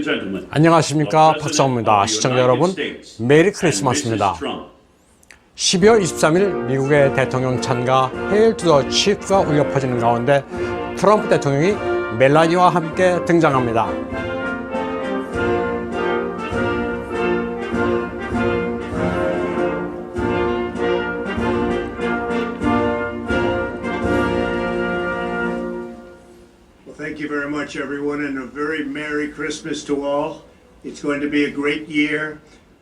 Gentlemen, 안녕하십니까 the 시청자 여러분 메리 크리스마스입니다. Mrs. Trump. 12월 23일 미국의 대통령 찬가 헤일 투더 치프가 울려 퍼지는 가운데 트럼프 대통령이 멜라니와 함께 등장합니다. Much, everyone, and a very Merry Christmas to all. It's going to be a great year.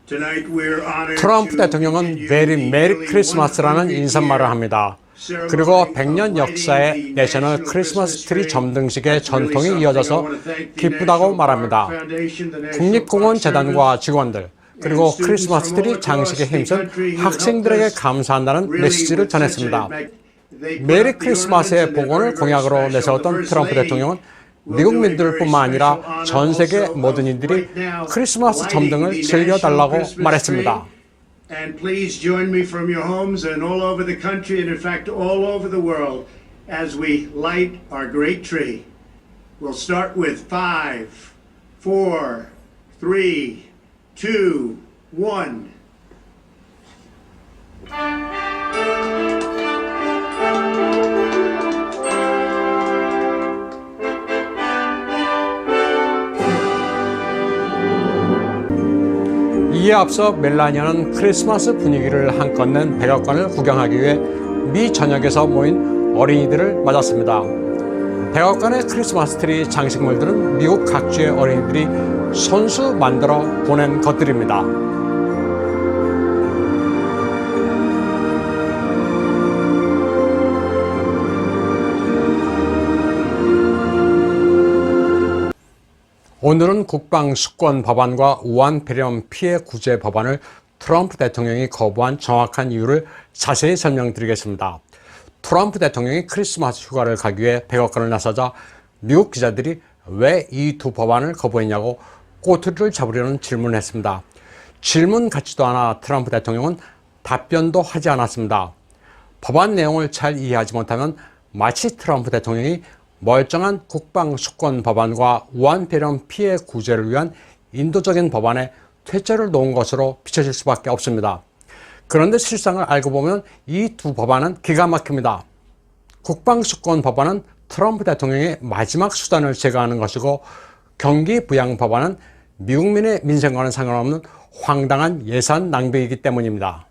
트럼프 대통령은 메리 nearly 크리스마스라는 100 인사말을 합니다. 그리고 of 100년 lighting 역사의 내셔널 크리스마스 트리. 점등식의 전통이 이어져서 기쁘다고 말합니다. 국립공원 재단과 직원들 그리고 크리스마스 트리 장식에 힘쓴 학생들에게 감사한다는 메시지를 전했습니다. 메리 크리스마스의 복원을 공약으로 내세웠던 트럼프 대통령은 미국 do a 민들뿐만 very 아니라 전 세계 모든 now 크리스마스 점등을 즐겨달라고 말했습니다. tree. And please join me from your homes and all over the country, and in fact, all over the world, as we light our great tree. We'll start with five, four, three, two, one. 이에 앞서 멜라니아는 크리스마스 분위기를 한껏 낸 백악관을 구경하기 위해 미 전역에서 모인 어린이들을 맞았습니다. 백악관의 크리스마스 트리 장식물들은 미국 각주의 어린이들이 손수 만들어 보낸 것들입니다. 오늘은 국방 수권 법안과 우한 폐렴 피해 구제 법안을 트럼프 대통령이 거부한 정확한 이유를 자세히 설명드리겠습니다. 트럼프 대통령이 크리스마스 휴가를 가기 위해 백악관을 나서자 미국 기자들이 왜 이 두 법안을 거부했냐고 꼬투리를 잡으려는 질문을 했습니다. 질문 같지도 않아 트럼프 대통령은 답변도 하지 않았습니다. 법안 내용을 잘 이해하지 못하면 마치 트럼프 대통령이 멀쩡한 국방 수권 법안과 우한 폐렴 피해 구제를 위한 인도적인 법안에 퇴짜를 놓은 것으로 비춰질 수밖에 없습니다. 그런데 실상을 알고 보면 이 두 법안은 기가 막힙니다. 국방 수권 법안은 트럼프 대통령의 마지막 수단을 제거하는 것이고 경기 부양 법안은 미국민의 민생과는 상관없는 황당한 예산 낭비이기 때문입니다.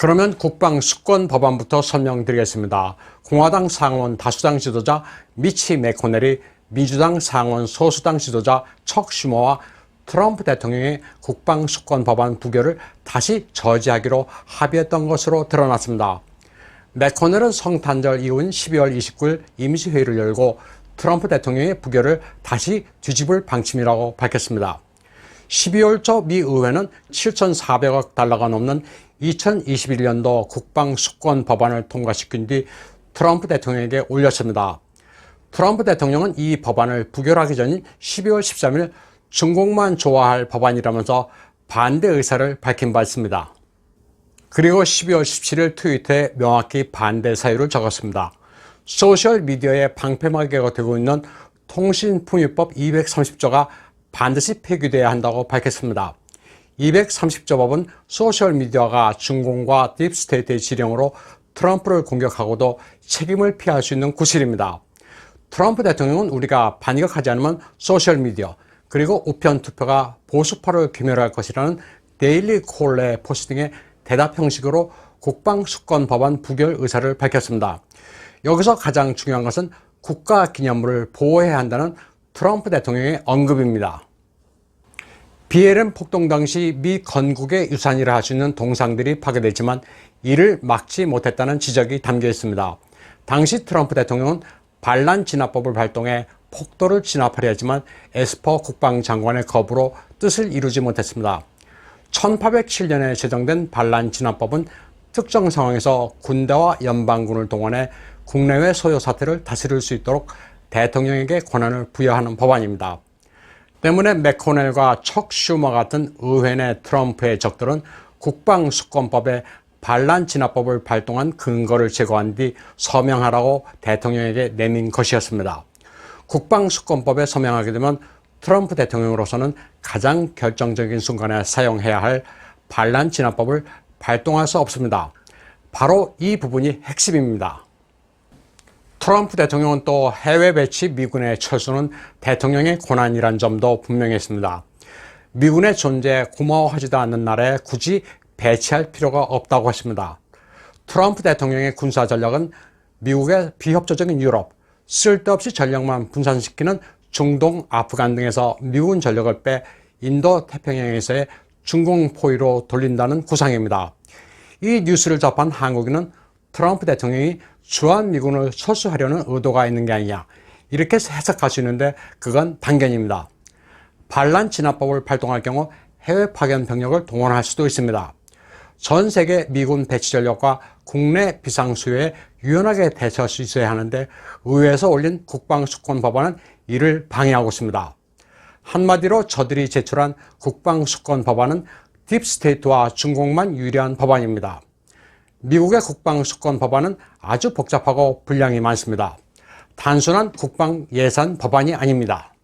그러면 국방 수권 법안부터 설명드리겠습니다. 공화당 상원 다수당 지도자 미치 메코넬이 민주당 상원 소수당 지도자 척 슈머와 트럼프 대통령의 국방 수권 법안 부결을 다시 저지하기로 합의했던 것으로 드러났습니다. 메코넬은 성탄절 이후인 12월 29일 임시회의를 열고 트럼프 대통령의 부결을 다시 뒤집을 방침이라고 밝혔습니다. 12월 초 미 의회는 7,400억 달러가 넘는 2021년도 국방 수권 법안을 통과시킨 뒤 트럼프 대통령에게 올렸습니다. 트럼프 대통령은 이 법안을 부결하기 전인 12월 13일 중국만 좋아할 법안이라면서 반대 의사를 밝힌 바 있습니다. 그리고 12월 17일 트위터에 명확히 반대 사유를 적었습니다. 소셜 미디어의 방패막이가 되고 있는 통신품위법 230조가 반드시 폐기돼야 한다고 밝혔습니다. 230조 법은 소셜미디어가 중공과 딥스테이트의 지령으로 트럼프를 공격하고도 책임을 피할 수 있는 구실입니다. 트럼프 대통령은 우리가 반격하지 않으면 소셜미디어 그리고 우편 투표가 보수파를 괴멸할 것이라는 데일리 콜의 포스팅의 대답 형식으로 국방 수권 법안 부결 의사를 밝혔습니다. 여기서 가장 중요한 것은 국가 기념물을 보호해야 한다는 트럼프 대통령의 언급입니다. BLM 폭동 당시 미 건국의 유산이라 할 수 있는 동상들이 파괴됐지만 이를 막지 못했다는 지적이 담겨 있습니다. 당시 트럼프 대통령은 반란 진압법을 발동해 폭도를 진압하려 했지만 에스퍼 국방장관의 거부로 뜻을 이루지 못했습니다. 1807년에 제정된 반란 진압법은 특정 상황에서 군대와 연방군을 동원해 국내외 소요 사태를 다스릴 수 있도록 대통령에게 권한을 부여하는 법안입니다. 때문에 맥코넬과 척 슈머 같은 의회 내 트럼프의 적들은 국방수권법에 반란 진압법을 발동한 근거를 제거한 뒤 서명하라고 대통령에게 내민 것이었습니다. 국방수권법에 서명하게 되면 트럼프 대통령으로서는 가장 결정적인 순간에 사용해야 할 반란 진압법을 발동할 수 없습니다. 바로 이 부분이 핵심입니다. 트럼프 대통령은 또 해외 배치 미군의 철수는 대통령의 권한이란 점도 분명했습니다. 미군의 존재에 고마워하지도 않는 나라에 굳이 배치할 필요가 없다고 했습니다. 트럼프 대통령의 군사 전략은 미국의 비협조적인 유럽, 쓸데없이 전력만 분산시키는 중동, 아프간 등에서 미군 전력을 빼 인도 태평양에서의 중공 포위로 돌린다는 구상입니다. 이 뉴스를 접한 한국인은 트럼프 대통령이 주한미군을 철수하려는 의도가 있는 게 아니냐 이렇게 해석할 수 있는데 그건 반견입니다. 반란 진압법을 발동할 경우 해외 파견 병력을 동원할 수도 있습니다. 전 세계 미군 배치 전력과 국내 비상 수요에 유연하게 대처할 수 있어야 하는데 의회에서 올린 국방수권 법안은 이를 방해하고 있습니다. 한마디로 저들이 제출한 국방수권 법안은 딥스테이트와 중국만 유리한 법안입니다. 미국의 국방수권 법안은 아주 복잡하고 분량이 많습니다. 단순한 국방 예산 법안이 아닙니다.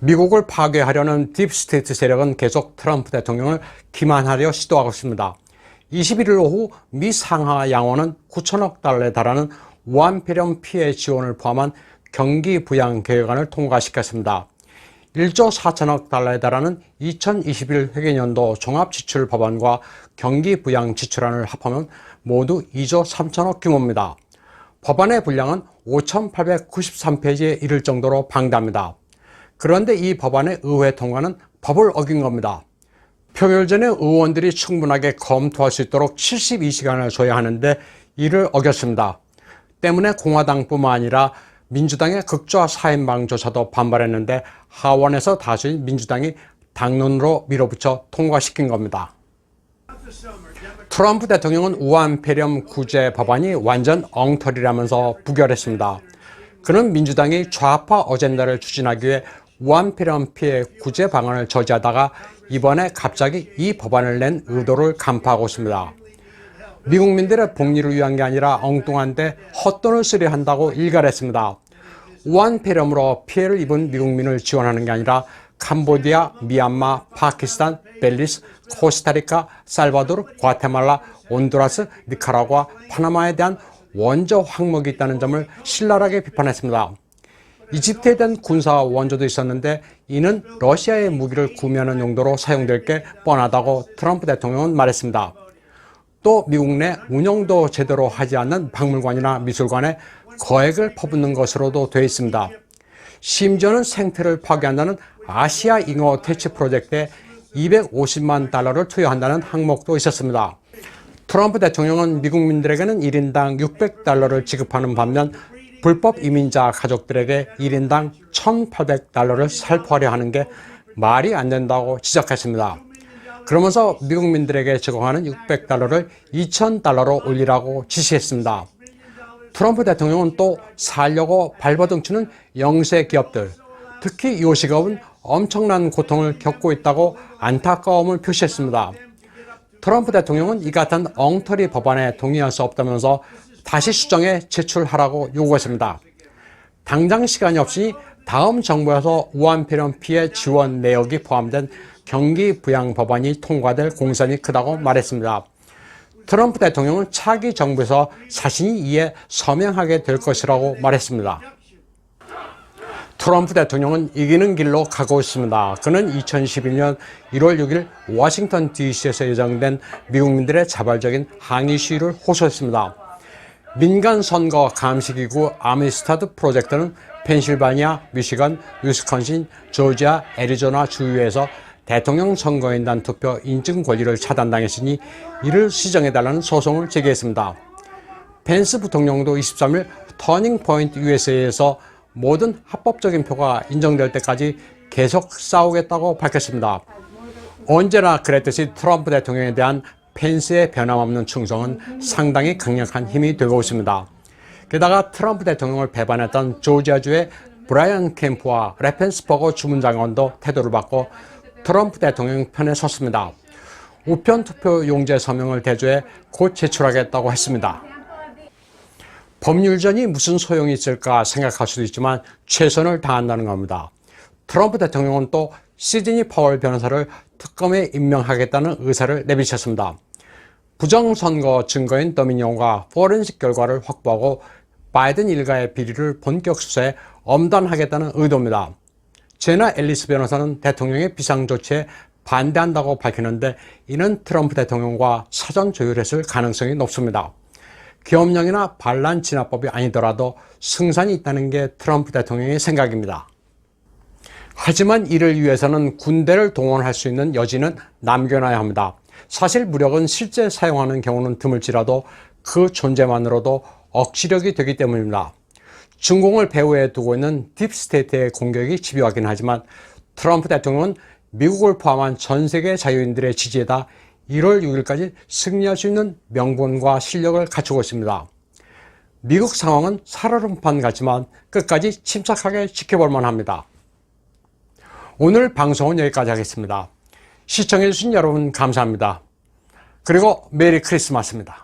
미국을 파괴하려는 딥스테이트 세력은 계속 트럼프 대통령을 기만하려 시도하고 있습니다. 21일 오후 미 상하 양원은 9천억 달러에 달하는 우한폐렴 피해 지원을 포함한 경기 부양 계획안을 통과시켰습니다. 1조 4천억 달러에 달하는 2021 회계연도 종합지출 법안과 경기 부양 지출안을 합하면 모두 2조 3천억 규모입니다. 법안의 분량은 5,893페이지에 이를 정도로 방대합니다. 그런데 이 법안의 의회 통과는 법을 어긴 겁니다. 표결 전에 의원들이 충분하게 검토할 수 있도록 72시간을 줘야 하는데 이를 어겼습니다. 때문에 공화당뿐만 아니라 민주당의 극좌 사인방조차도 반발했는데 하원에서 다수인 민주당이 당론으로 밀어붙여 통과시킨 겁니다. 트럼프 대통령은 우한폐렴 구제 법안이 완전 엉터리라면서 부결했습니다. 그는 민주당이 좌파 어젠다를 추진하기 위해 우한폐렴 피해 구제 방안을 저지하다가 이번에 갑자기 이 법안을 낸 의도를 간파하고 있습니다. 미국민들의 복리를 위한 게 아니라 엉뚱한데 헛돈을 쓰려 한다고 일갈했습니다. 우한폐렴으로 피해를 입은 미국민을 지원하는 게 아니라 캄보디아, 미얀마, 파키스탄, 벨리스, 코스타리카, 살바도르, 과테말라, 온두라스, 니카라과, 파나마에 대한 원조 항목이 있다는 점을 신랄하게 비판했습니다. 이집트에 대한 군사 원조도 있었는데 이는 러시아의 무기를 구매하는 용도로 사용될 게 뻔하다고 트럼프 대통령은 말했습니다. 또 미국 내 운영도 제대로 하지 않는 박물관이나 미술관에 거액을 퍼붓는 것으로도 되어 있습니다. 심지어는 생태를 파괴한다는 아시아 잉어 퇴치 프로젝트에 250만 달러를 투여한다는 항목도 있었습니다. 트럼프 대통령은 미국민들에게는 1인당 600달러를 지급하는 반면 불법 이민자 가족들에게 1인당 1,800달러를 살포하려 하는 게 말이 안 된다고 지적했습니다. 그러면서 미국민들에게 제공하는 600달러를 2,000달러로 올리라고 지시했습니다. 트럼프 대통령은 또 살려고 발버둥 치는 영세 기업들, 특히 요식업은 엄청난 고통을 겪고 있다고 안타까움을 표시했습니다. 트럼프 대통령은 이 같은 엉터리 법안에 동의할 수 없다면서 다시 수정해 제출하라고 요구했습니다. 당장 시간이 없으니 다음 정부에서 우한폐렴 피해 지원 내역이 포함된 경기 부양 법안이 통과될 공산이 크다고 말했습니다. 트럼프 대통령은 차기 정부에서 자신이 이에 서명하게 될 것이라고 말했습니다. 트럼프 대통령은 이기는 길로 가고 있습니다. 그는 2011년 1월 6일 워싱턴 DC에서 예정된 미국민들의 자발적인 항의 시위를 호소했습니다. 민간 선거 감시기구 아미스타드 프로젝트는 펜실바니아, 미시건, 위스콘신, 조지아, 애리조나 주유에서 대통령 선거인단 투표 인증 권리를 차단당했으니 이를 시정해달라는 소송을 제기했습니다. 펜스 부통령도 23일 터닝 포인트 USA에서 모든 합법적인 표가 인정될 때까지 계속 싸우겠다고 밝혔습니다. 언제나 그랬듯이 트럼프 대통령에 대한 펜스의 변함없는 충성은 상당히 강력한 힘이 되고 있습니다. 게다가 트럼프 대통령을 배반했던 조지아주의 브라이언 캠프와 레펜스버거 주문장관도 태도를 바꿔 트럼프 대통령 편에 섰습니다. 우편 투표 용지 서명을 대조해 곧 제출하겠다고 했습니다. 법률전이 무슨 소용이 있을까 생각할 수도 있지만 최선을 다한다는 겁니다. 트럼프 대통령은 또 시드니 파월 변호사를 특검에 임명하겠다는 의사를 내비쳤습니다. 부정선거 증거인 더미니온과 포렌식 결과를 확보하고 바이든 일가의 비리를 본격 수사에 엄단하겠다는 의도입니다. 제나 앨리스 변호사는 대통령의 비상조치에 반대한다고 밝혔는데 이는 트럼프 대통령과 사전 조율했을 가능성이 높습니다. 계엄령이나 반란 진압법이 아니더라도 승산이 있다는 게 트럼프 대통령의 생각입니다. 하지만 이를 위해서는 군대를 동원할 수 있는 여지는 남겨놔야 합니다. 사실 무력은 실제 사용하는 경우는 드물지라도 그 존재만으로도 억지력이 되기 때문입니다. 중공을 배후에 두고 있는 딥스테이트의 공격이 집요하긴 하지만 트럼프 대통령은 미국을 포함한 전 세계 자유인들의 지지에다 1월 6일까지 승리할 수 있는 명분과 실력을 갖추고 있습니다. 미국 상황은 살얼음판 같지만 끝까지 침착하게 지켜볼 만합니다. 오늘 방송은 여기까지 하겠습니다. 시청해주신 여러분 감사합니다. 그리고 메리 크리스마스입니다.